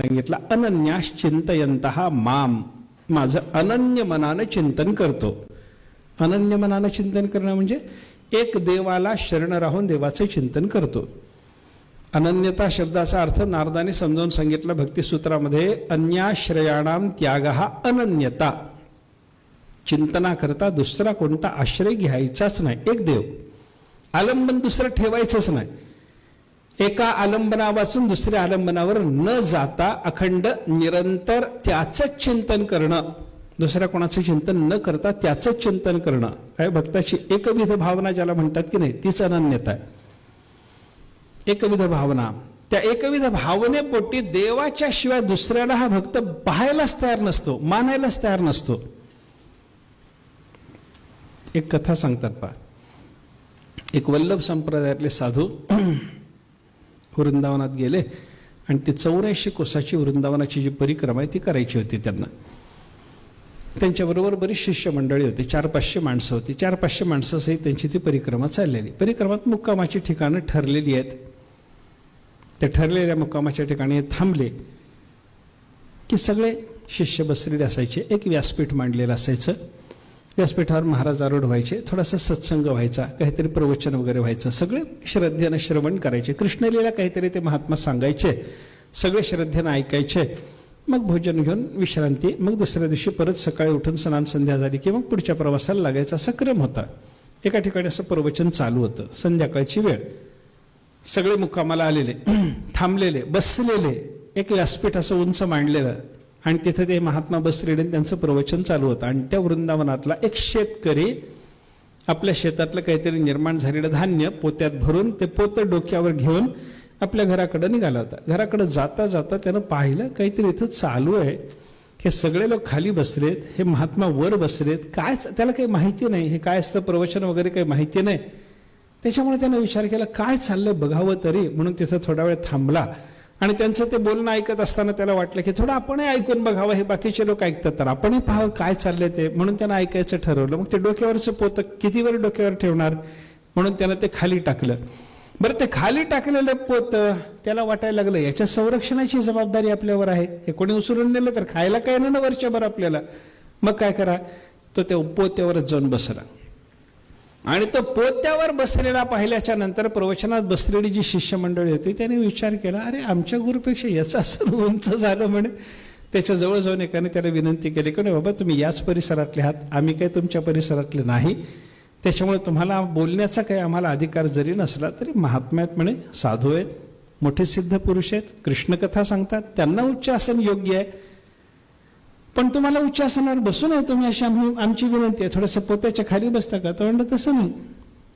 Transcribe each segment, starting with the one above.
सांगितला अनन्यास चिंतयंत माम. माझं अनन्य मनानं चिंतन करतो. अनन्य मनानं चिंतन करणं म्हणजे एक देवाला शरण राहून देवाचं चिंतन करतो. अनन्यता शब्दाचा अर्थ नारदाने समजावून सांगितला भक्तिसूत्रामध्ये अन्याश्रयाणाम त्याग हा अनन्यता चिंतनाकरता दुसरा कोणता आश्रय घ्यायचाच नाही एक देव. आलंबन दुसरं ठेवायचंच नाही. एका आलंबनापासून दुसऱ्या आलंबनावर न जाता अखंड निरंतर त्याचंच चिंतन करणं. दुसऱ्या कोणाचं चिंतन न करता त्याचंच चिंतन करणं. काय भक्ताची एकविध भावना ज्याला म्हणतात की नाही तीच अनन्यता आहे. एकविध भावना. त्या एकविध भावनेपोटी देवाच्या शिवाय दुसऱ्याला हा भक्त पाहायलाच तयार नसतो मानायलाच तयार नसतो. एक कथा सांगतात पा एक वल्लभ संप्रदायातले साधू वृंदावनात गेले आणि ती चौऱ्याऐंशी कोसाची वृंदावनाची जी परिक्रमा आहे ती करायची होती त्यांना. त्यांच्याबरोबर बरीच शिष्यमंडळी होती चार पाचशे माणसं होती. चार पाचशे माणसासहित त्यांची ती परिक्रमा चाललेली. परिक्रमात मुक्कामाची ठिकाणं ठरलेली आहेत. त्या ठरलेल्या मुक्कामाच्या ठिकाणी थांबले की सगळे शिष्य बसलेले असायचे एक व्यासपीठ मांडलेलं असायचं. व्यासपीठावर महाराज आरूढ व्हायचे थोडासा सत्संग व्हायचा काहीतरी प्रवचन वगैरे व्हायचं सगळे श्रद्धेनं श्रवण करायचे. कृष्णलीला काहीतरी ते महात्मा सांगायचे सगळे श्रद्धेनं ऐकायचे. मग भोजन घेऊन विश्रांती मग दुसऱ्या दिवशी परत सकाळी उठून स्नान संध्या झाली की मग पुढच्या प्रवासाला लागायचा असा क्रम होता. एका ठिकाणी असं प्रवचन चालू होतं संध्याकाळची वेळ. सगळे मुक्कामाला आलेले थांबलेले बसलेले एक व्यासपीठ असं उंच मांडलेलं. आणि तिथे ते महात्मा बसलेले त्यांचं प्रवचन चालू होतं. आणि त्या वृंदावनातला एक शेतकरी आपल्या शेतातलं काहीतरी निर्माण झालेलं धान्य पोत्यात भरून ते पोतं डोक्यावर घेऊन आपल्या घराकडे निघाला होता. घराकडे जाता जाता त्यानं पाहिलं काहीतरी इथं चालू आहे. हे सगळे लोक खाली बसलेत हे महात्मा वर बसलेत. काय त्याला काही माहिती नाही. हे काय असतं प्रवचन वगैरे काही माहिती नाही. त्याच्यामुळे त्यानं विचार केला काय चाललंय बघावं तरी? म्हणून तिथं थोडा वेळ थांबला. आणि त्यांचं ते बोलणं ऐकत असताना त्याला वाटलं की थोडं आपणही ऐकून बघावं हे बाकीचे लोक ऐकतात तर आपणही पाहावं काय चाललंय ते. म्हणून त्यानं ऐकायचं ठरवलं. मग ते डोक्यावरचं पोतं किती वेळ डोक्यावर ठेवणार? म्हणून त्यानं ते खाली टाकलं. बरं ते खाली टाकलेलं पोत त्याला वाटायला लागलं याच्या संरक्षणाची जबाबदारी आपल्यावर आहे. हे कोणी उचलून नेलं तर खायला काय ना वर्षभर आपल्याला? मग काय करा? तो त्या पोत्यावरच जाऊन बसला. आणि तो पोत्यावर बसलेला पाहिल्याच्या नंतर प्रवचनात बसलेली जी शिष्यमंडळी होती त्याने विचार केला अरे आमच्या गुरुपेक्षा याचा असं उंच झालं म्हणे. त्याच्याजवळ जाऊन एकाने त्याला विनंती केली की नाही बाबा तुम्ही याच परिसरातले आहात आम्ही काही तुमच्या परिसरातले नाही. त्याच्यामुळे तुम्हाला बोलण्याचा काही आम्हाला अधिकार जरी नसला तरी महात्म्यात म्हणे साधू आहेत मोठे सिद्ध पुरुष आहेत कृष्णकथा सांगतात त्यांना उच्च आसन योग्य आहे. पण तुम्हाला उच्चासनावर बसू नये तुम्ही अशी आम्ही आमची विनंती आहे. थोडंसं पोत्याच्या खाली बसता का? तर म्हणलं तसं नाही.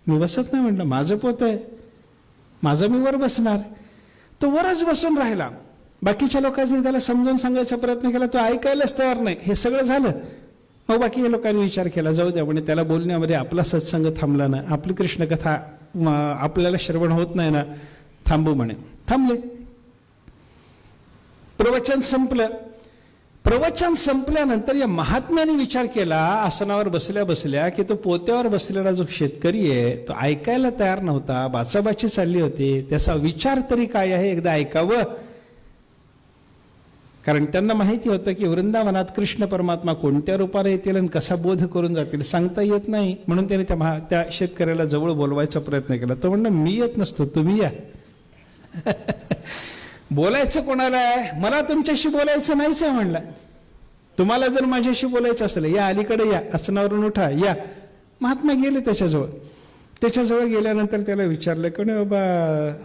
मी बसत नाही. म्हणलं माझं पोत आहे. माझं मी वर बसणार. तो वरच बसून राहिला. बाकीच्या लोकांनी त्याला समजून सांगायचा प्रयत्न केला तो ऐकायलाच तयार नाही. हे सगळं झालं. मग बाकी लोकांनी विचार केला जाऊ द्या म्हणे त्याला बोलण्यामध्ये आपला सत्संग थांबला ना. आपली कृष्णकथा आपल्याला श्रवण होत नाही ना. थांबू म्हणे. थांबले. प्रवचन संपलं. प्रवचन संपल्यानंतर या महात्म्याने विचार केला आसनावर बसल्या बसल्या की तो पोत्यावर बसलेला जो शेतकरी आहे तो ऐकायला तयार नव्हता. बाचाबाची चालली होती. त्याचा विचार तरी काय आहे? एकदा ऐकावं. कारण त्यांना माहिती होतं की वृंदावनात कृष्ण परमात्मा कोणत्या रूपाने येतील आणि कसा बोध करून जातील सांगता येत नाही. म्हणून त्याने त्या महा त्या शेतकऱ्याला जवळ बोलवायचा प्रयत्न केला. तो म्हणणं मी येत नसतो तुम्ही या. बोलायचं कोणाला आहे? मला तुमच्याशी बोलायचं नाहीच आहे म्हणलं. तुम्हाला जर माझ्याशी बोलायचं असेल या अलीकडे या आसनावरून उठा या. महात्मा गेले त्याच्याजवळ. त्याच्याजवळ गेल्यानंतर त्याला विचारलं की नाही बाबा?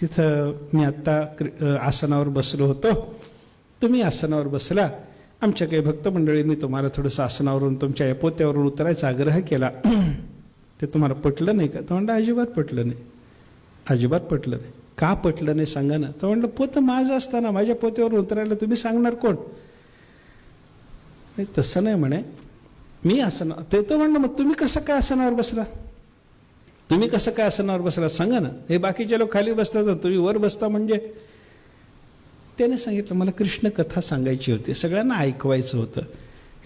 तिथं मी आत्ता क्रि- आसनावर बसलो होतो. तुम्ही आसनावर बसला. आमच्या काही भक्त मंडळींनी तुम्हाला थोडंसं आसनावरून तुमच्या या पोत्यावरून उतरायचा आग्रह केला. ते तुम्हाला पटलं नाही का? तो म्हणलं अजिबात पटलं नाही. अजिबात पटलं नाही. का पटलं नाही सांगा ना. तर म्हणलं पोतं माझं असताना माझ्या पोत्यावर उतरायला तुम्ही सांगणार कोण? नाही तसं नाही म्हणे. मी आसना ते तर म्हणलं मग तुम्ही कसं काय आसनावर बसला? तुम्ही कसं काय आसनावर बसला? सांगा ना. हे बाकीचे लोक खाली बसतात तुम्ही वर बसता म्हणजे? त्याने सांगितलं मला कृष्ण कथा सांगायची होती. सगळ्यांना ऐकवायचं होतं.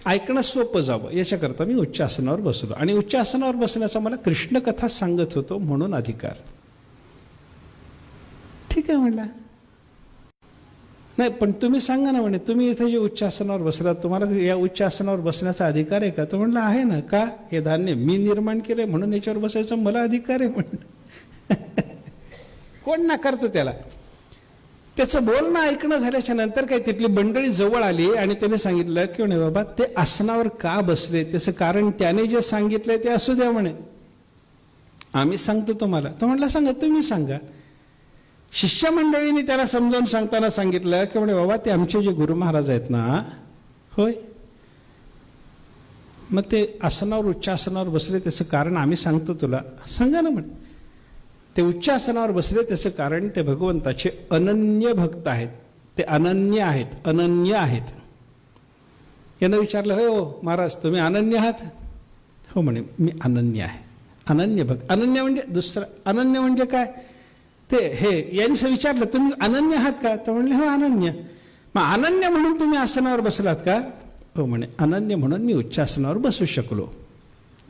ऐकणं सोपं जावं. याच्याकरता मी उच्च आसनावर बसलो. आणि उच्च आसनावर बसण्याचा मला कृष्ण कथा सांगत होतो म्हणून अधिकार. ठीक आहे म्हणला? नाही पण तुम्ही सांगा ना म्हणे तुम्ही इथे जे उच्च आसनावर बसला तुम्हाला या उच्च आसनावर बसण्याचा अधिकार आहे का? तो म्हणला आहे ना. का? हे धान्य मी निर्माण केलंय म्हणून याच्यावर बसायचा मला अधिकार आहे म्हणलं कोण नाकारतं त्याला? त्याचं बोलणं ऐकणं झाल्याच्यानंतर काही तिथली मंडळी जवळ आली आणि त्याने सांगितलं की म्हणे बाबा ते आसनावर का बसले? त्याचं कारण त्याने जे सांगितलंय ते असू द्या म्हणे. आम्ही सांगतो तुम्हाला. तो म्हणला सांगा तुम्ही सांगा. शिष्यमंडळींनी त्याला समजावून सांगताना सांगितलं की म्हणे बाबा ते आमचे जे गुरु महाराज आहेत ना होय. मग ते आसनावर उच्चासनावर बसले त्याचं कारण आम्ही सांगतो तुला. सांगा ना म्हणे. ते उच्चासनावर बसले त्याचं कारण ते भगवंताचे अनन्य भक्त आहेत. ते अनन्य आहेत अनन्य आहेत. यानं विचारलं होय हो महाराज तुम्ही अनन्य आहात? हो म्हणे मी अनन्य आहे. अनन्य भक्त. अनन्य म्हणजे दुसरं अनन्य म्हणजे काय? ते हे यांनी विचारलं तुम्ही अनन्य आहात का? तर म्हणले हो अनन्य. मग अनन्य म्हणून तुम्ही आसनावर बसलात का? हो म्हणे अनन्य म्हणून मी उच्च आसनावर बसू शकलो.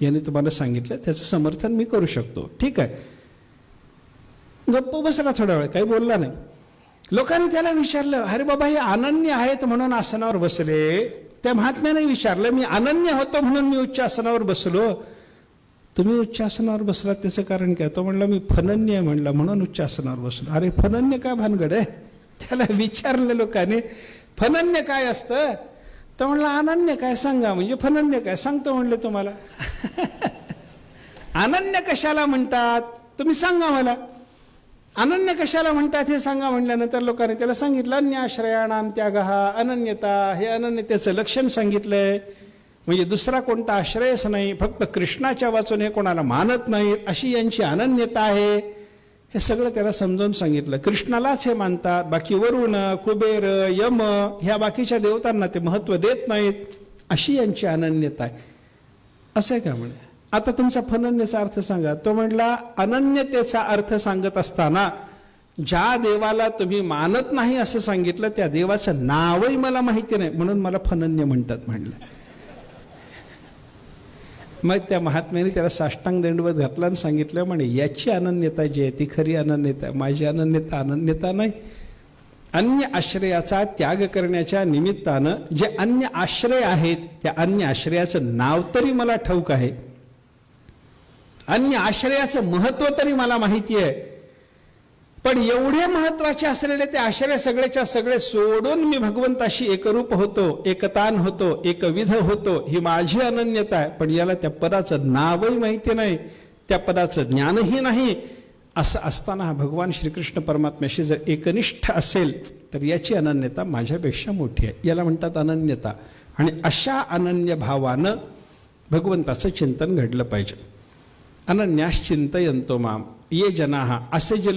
याने तुम्हाला सांगितलं त्याचं समर्थन मी करू शकतो. ठीक आहे. गप्प बसला थोडा वेळ काही बोलला नाही. लोकांनी त्याला विचारलं अरे बाबा हे अनन्य आहेत म्हणून आसनावर बसले. त्या महात्म्याने विचारलं मी अनन्य होतो म्हणून मी उच्च आसनावर बसलो. तुम्ही उच्चासनावर बसलात त्याचं कारण काय? तो म्हणला मी फनन्य म्हणला. म्हणून उच्चासनावर बसलो. अरे फनन्य काय भानगड आहे? त्याला विचारलं लोकांनी फनन्य काय असतं? तर म्हणलं अनन्य काय सांगा म्हणजे फनन्य काय? सांगतो म्हणलं तुम्हाला. अनन्य कशाला म्हणतात? तुम्ही सांगा मला. अनन्य कशाला म्हणतात हे सांगा म्हणल्यानंतर लोकांनी त्याला सांगितलं अन्य आश्रयाणाम त्याग हा अनन्यता हे अनन्यतेचं लक्षण सांगितलंय. म्हणजे दुसरा कोणता आश्रयच नाही फक्त कृष्णाच्या वाचून हे कोणाला मानत नाहीत अशी यांची अनन्यता आहे हे सगळं त्याला समजावून सांगितलं. कृष्णालाच हे मानतात बाकी वरुण कुबेर यम ह्या बाकीच्या देवतांना ते महत्त्व देत नाहीत अशी यांची अनन्यता आहे. असं आहे का म्हणे? आता तुमचा फनन्यचा अर्थ सांगा. तो म्हणला अनन्यतेचा अर्थ सांगत असताना ज्या देवाला तुम्ही मानत नाही असं सांगितलं त्या देवाचं नावही मला माहिती नाही म्हणून मला फनन्य म्हणतात म्हणलं मग त्या महात्म्याने त्याला साष्टांग दंडवत घातला आणि सांगितलं म्हणे याची अनन्यता जी आहे ती खरी अनन्यता आहे. माझी अनन्यता अनन्यता नाही. अन्य आश्रयाचा त्याग करण्याच्या निमित्तानं जे अन्य आश्रय आहेत त्या अन्य आश्रयाचं नाव तरी मला ठाऊक आहे. अन्य आश्रयाचं महत्त्व तरी मला माहिती आहे. पण एवढे महत्त्वाचे असलेले ते आश्रय सगळेच्या सगळे सोडून मी भगवंताशी एकरूप होतो एकतान होतो एकविध होतो ही माझी अनन्यता आहे. पण याला त्या पदाचं नावही माहिती नाही त्या पदाचं ज्ञानही नाही. असं असताना हा भगवान श्रीकृष्ण परमात्म्याशी जर एकनिष्ठ असेल तर याची अनन्यता माझ्यापेक्षा मोठी आहे. याला म्हणतात अनन्यता. आणि अशा अनन्य भावानं भगवंताचं चिंतन घडलं पाहिजे. अनन्यास चिंतयंतो माम. ये जना असे जे